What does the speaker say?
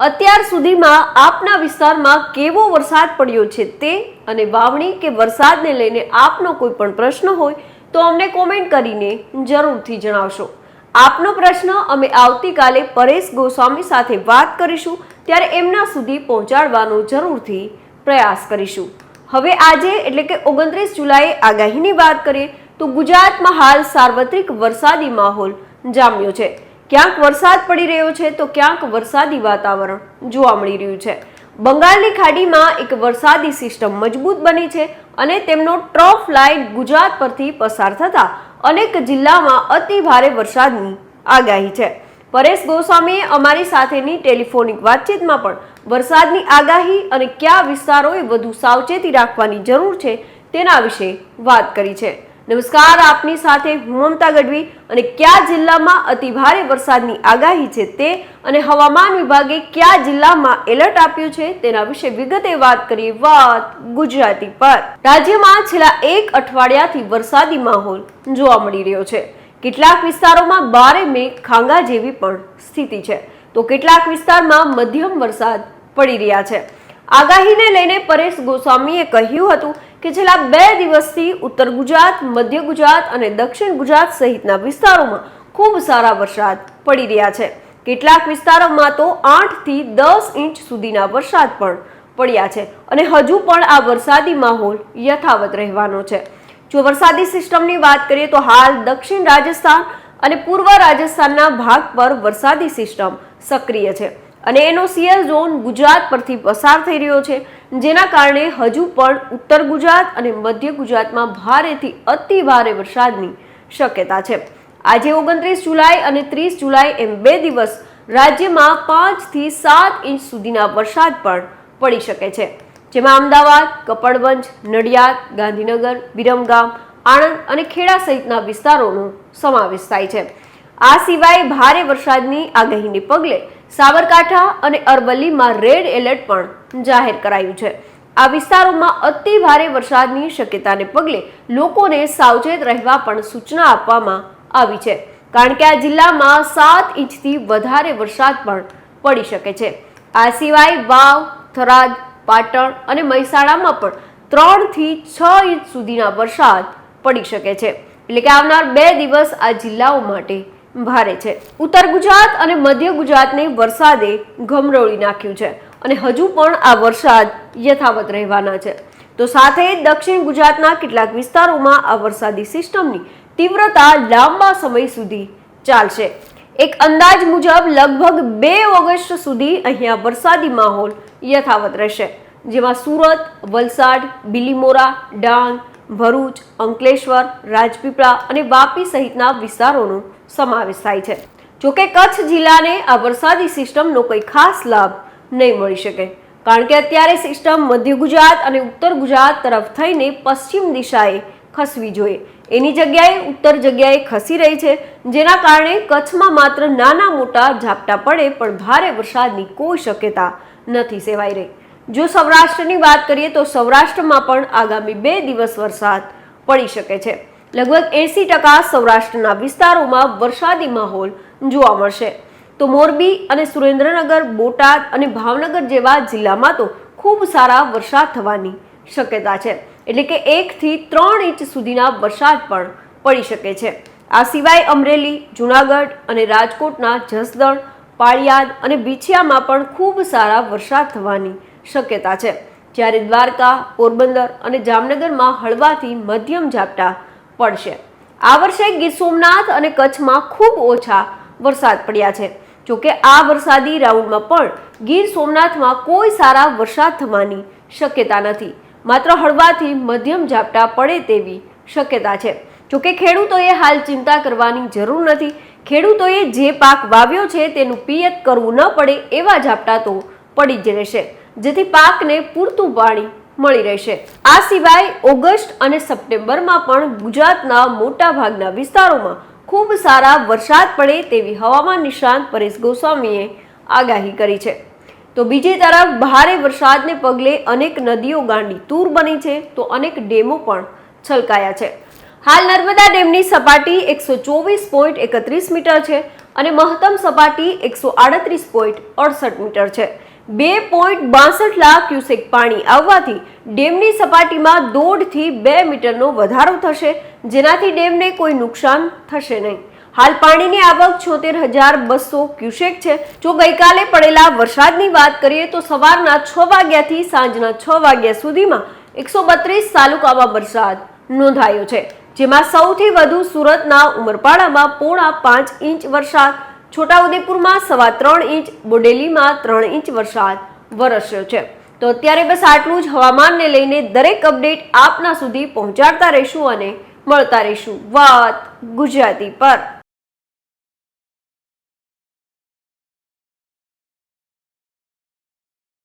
અત્યાર સુધીમાં આપના વિસ્તારમાં કેવો વરસાદ પડ્યો છે તે અને વાવણી કે વરસાદને લઈને આપનો કોઈ પણ પ્રશ્ન હોય તો અમને કોમેન્ટ કરીને જરૂરથી જણાવશો. આપનો પ્રશ્ન અમે આવતીકાલે પરેશ ગોસ્વામી સાથે વાત કરીશું, ત્યારે એમના સુધી પહોંચાડવાનો જરૂરથી પ્રયાસ કરીશું. હવે આજે એટલે કે ઓગણત્રીસ જુલાઈએ આગાહીની વાત કરીએ, તો ગુજરાતમાં હાલ સાર્વત્રિક વરસાદી માહોલ જામ્યો છે. ક્યાંક વરસાદ પડી રહ્યો છે તો ક્યાંક વરસાદી વાતાવરણ જોવા મળી રહ્યું છે. બંગાળની ખાડીમાં એક વરસાદી સિસ્ટમ મજબૂત બની છે અને તેમનો ટ્રફ લાઇન ગુજરાત પરથી પસાર થતા અનેક જિલ્લામાં અતિ ભારે વરસાદની આગાહી છે. પરેશ ગોસ્વામીએ અમારી સાથેની ટેલિફોનિક વાતચીતમાં પણ વરસાદની આગાહી અને કયા વિસ્તારોએ વધુ સાવચેતી રાખવાની જરૂર છે તેના વિશે વાત કરી છે. નમસ્કાર, આપની સાથે હું મમતા ગઢવી અને કયા જિલ્લામાં અતિ ભારે વરસાદની આગાહી છે તે અને હવામાન વિભાગે કયા જિલ્લામાં એલર્ટ આપ્યું છે તેના વિશે વિગતે વાત કરીએ વાત ગુજરાતી પર. રાજ્યમાં છેલ્લા એક અઠવાડિયાથી વરસાદી માહોલ જોવા મળી રહ્યો છે. કેટલાક વિસ્તારોમાં બારે મેઘ ખાંગા જેવી પણ સ્થિતિ છે. તો કેટલાક વિસ્તારમાં મધ્યમ વરસાદ પડી રહ્યા છે. આગાહીને લઈને પરેશ ગોસ્વામીએ કહ્યું હતું કે છેલ્લા બે દિવસથી ઉત્તર ગુજરાત, મધ્ય ગુજરાત અને દક્ષિણ ગુજરાત સહિતના વિસ્તારોમાં ખૂબ સારા વરસાદ પડી રહ્યા છે. કેટલાક વિસ્તારોમાં તો આઠથી દસ ઇંચ સુધીના વરસાદ પણ પડ્યા છે અને હજુ પણ આ વરસાદી માહોલ યથાવત રહેવાનો છે. જો વરસાદી સિસ્ટમની વાત કરીએ તો હાલ દક્ષિણ રાજસ્થાન અને પૂર્વ રાજસ્થાનના ભાગ પર વરસાદી સિસ્ટમ સક્રિય છે. અને એનો સીએલ ઝોન ગુજરાત પરથી પસાર થઈ રહ્યો છે. જેના કારણે હજુ પણ ઉત્તર ગુજરાત અને મધ્ય ગુજરાતમાં ભારેથી અતિ ભારે વરસાદની શક્યતા છે. આજે ઓગણત્રીસ જુલાઈ અને ત્રીસ જુલાઈ એમ બે દિવસ રાજ્યમાં પાંચથી સાત ઇંચ સુધીના વરસાદ પણ પડી શકે છે. જેમાં અમદાવાદ, કપડવંજ, નડિયાદ, ગાંધીનગર, વિરમગામ, આણંદ અને ખેડા સહિતના વિસ્તારોનો સમાવેશ થાય છે. આ સિવાય ભારે વરસાદની આગાહીને પગલે સાબરકાંઠા અને અરવલ્લીમાં રેડ એલર્ટ પણ જાહેર કરાયું છે. આ વિસ્તારોમાં અતિ ભારે વરસાદની શક્યતાને પગલે લોકોને સાવચેત રહેવા પણ સૂચના આપવામાં આવી છે. કારણ કે આ જિલ્લામાં સાત ઇંચથી વધારે વરસાદ પણ પડી શકે છે. આ સિવાય વાવ, થરાદ, પાટણ અને મહેસાણામાં પણ ત્રણથી છ ઇંચ સુધીના વરસાદ પડી શકે છે. એટલે કે આવનાર બે દિવસ આ જિલ્લાઓ માટે ભારે છે. ઉત્તર ગુજરાત અને મધ્ય ગુજરાતને વરસાદે ગમરોળી નાખ્યું છે અને હજુ પણ આ વરસાદ યથાવત રહેવાના છે. તો સાથે દક્ષિણ ગુજરાતના કેટલાક વિસ્તારોમાં આ વરસાદી સિસ્ટમની તીવ્રતા લાંબા સમય સુધી ચાલશે. એક અંદાજ મુજબ લગભગ બે ઓગસ્ટ સુધી અહીંયા વરસાદી માહોલ યથાવત રહેશે, જેમાં સુરત, વલસાડ, બિલીમોરા, ડાંગ, ભરૂચ, અંકલેશ્વર, રાજપીપળા અને વાપી સહિતના વિસ્તારોનો સમાવેશ થાય છે. જોકે કચ્છ જિલ્લાને આ વરસાદી સિસ્ટમનો કોઈ ખાસ લાભ નહીં મળી શકે. કારણ કે અત્યારે સિસ્ટમ મધ્ય ગુજરાત અને ઉત્તર ગુજરાત તરફ થઈને પશ્ચિમ દિશાએ ખસવી જોઈએ. એની જગ્યાએ ઉત્તર જગ્યાએ ખસી રહી છે, જેના કારણે કચ્છમાં માત્ર નાના મોટા ઝાપટા પડે પણ ભારે વરસાદની કોઈ શક્યતા નથી સેવાઈ રહી. જો સૌરાષ્ટ્રની વાત કરીએ તો સૌરાષ્ટ્રમાં પણ આગામી બે દિવસ વરસાદ પડી શકે છે. લગભગ એંસી ટકા સૌરાષ્ટ્રના વિસ્તારોમાં વરસાદી માહોલ જોવા મળશે. તો મોરબી અને સુરેન્દ્રનગર, બોટાદ અને ભાવનગર જેવા જિલ્લામાં તો ખૂબ સારા વરસાદ થવાની શક્યતા છે. એટલે કે એકથી ત્રણ ઇંચ સુધીના વરસાદ પણ પડી શકે છે. આ સિવાય અમરેલી, જુનાગઢ અને રાજકોટના જસદણ, પાળિયાદ અને બીછિયામાં પણ ખૂબ સારા વરસાદ થવાની શક્યતા છે. જ્યારે દ્વારકા, પોરબંદર અને જામનગરમાં હળવાથી મધ્યમ ઝાપટા પડશે. આ વર્ષે ગીર સોમનાથ અને કચ્છમાં ખૂબ ઓછા વરસાદ પડ્યા છે. જોકે આ વરસાદી રાઉન્ડમાં પણ ગીર સોમનાથમાં કોઈ સારા વરસાદ થવાની શક્યતા નથી. માત્ર હળવાથી મધ્યમ ઝાપટા પડે તેવી શક્યતા છે. જોકે ખેડૂતોએ હાલ ચિંતા કરવાની જરૂર નથી. ખેડૂતોએ જે પાક વાવ્યો છે તેનું પિયત કરવું ન પડે એવા ઝાપટા તો પડી જ રહેશે. જેથી પાકને પૂરતું પાણી મળી રહેશે. આ સિવાય ઓગસ્ટ અને સપ્ટેમ્બરમાં પણ ગુજરાતના મોટાભાગના વિસ્તારોમાં ખૂબ સારા વરસાદ પડે તેવી હવામાન નિષ્ણાંત પરેશ ગોસ્વામીએ આગાહી કરી છે. તો બીજી તરફ ભારે વરસાદને પગલે અનેક નદીઓ ગાંડી તૂર બની છે તો અનેક ડેમો પણ છલકાયા છે. હાલ નર્મદા ડેમની સપાટી એકસો ચોવીસ પોઈન્ટ એકત્રીસ મીટર છે અને મહત્તમ સપાટી એકસો આડત્રીસ પોઈન્ટ અડસઠ મીટર છે. બે પોઈન્ટ બાસઠ લાખ ક્યુસેક પાણી આવવાથી ડેમની સપાટીમાં દોઢથી બે મીટરનો વધારો થશે, જેનાથી ડેમને કોઈ નુકસાન થશે નહીં. હાલ પાણીની આવક છોતેર હજાર બસો ક્યુસેક છે. જો ગઈકાલે પડેલા વરસાદની વાત કરીએ તો સવારના છ વાગ્યાથી સાંજના છ વાગ્યા સુધીમાં એકસો બત્રીસ તાલુકામાં વરસાદ નોંધાયો છે, જેમાં સૌથી વધુ સુરતના ઉમરપાડામાં પોણા પાંચ ઇંચ વરસાદ છોટાઉદેપુરમાં સવા ત્રણ ઇંચ, બોડેલીમાં ત્રણ ઇંચ વરસાદ વરસ્યો છે. તો અત્યારે બસ આટલું જ હવામાનને લઈને દરેક અપડેટ આપના સુધી પહોંચાડતા રહીશું અને મળતા રહીશું વાત ગુજરાતી પર.